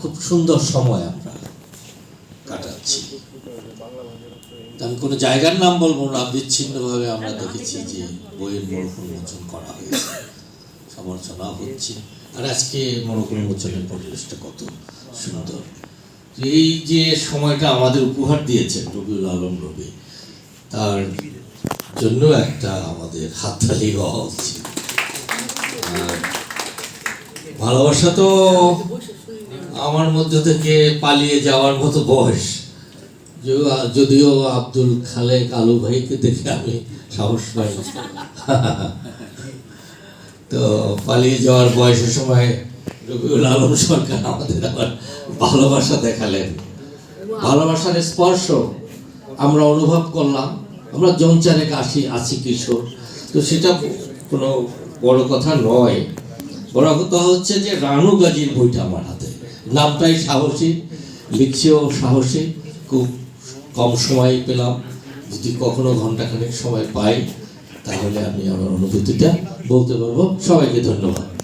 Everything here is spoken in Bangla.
খুব সুন্দর সময় আমরা কাটাচ্ছি। আমি কোনো জায়গার নাম বলব না, বিচ্ছিন্নভাবে আমরা দেখেছি যে বইয়ের মোড়ক উন্মোচন করা হয়েছে সমালোচনা হচ্ছে। আর আজকে মোড়ক উন্মোচনের পরিবেশটা কত সুন্দর। এই যে সময়টা আমাদের উপহার দিয়েছেন রবিউল আলম রবি, তার জন্য একটা আমাদের হাততালি হওয়া উচিত ভালোবাসা তো আমার মধ্যে থেকে পালিয়ে যাওয়ার মতো বয়স। যদিও- আব্দুল খালেক আলু ভাইকে দেখে আমি সাহস পাই তো পালিয়ে যাওয়ার বয়সের সময় রবিউল আলম সরকার আমাদের আবার ভালোবাসা দেখালেন। ভালোবাসার স্পর্শ আমরা অনুভব করলাম। আমরা জঞ্চারেক আসি আছি কিশোর। তো সেটা কোনো বড় কথা নয়। বড় কথা হচ্ছে যে রানু গাজীর বইটা আমার হাতে। নামটাই সাহসী লিখছেও সাহসী, খুব কম সময় পেলাম। যদি কখনো ঘন্টাখানেক সময় পাই, তাহলে আমি আমার অনুভূতিটা বলতে পারব। সবাইকে ধন্যবাদ।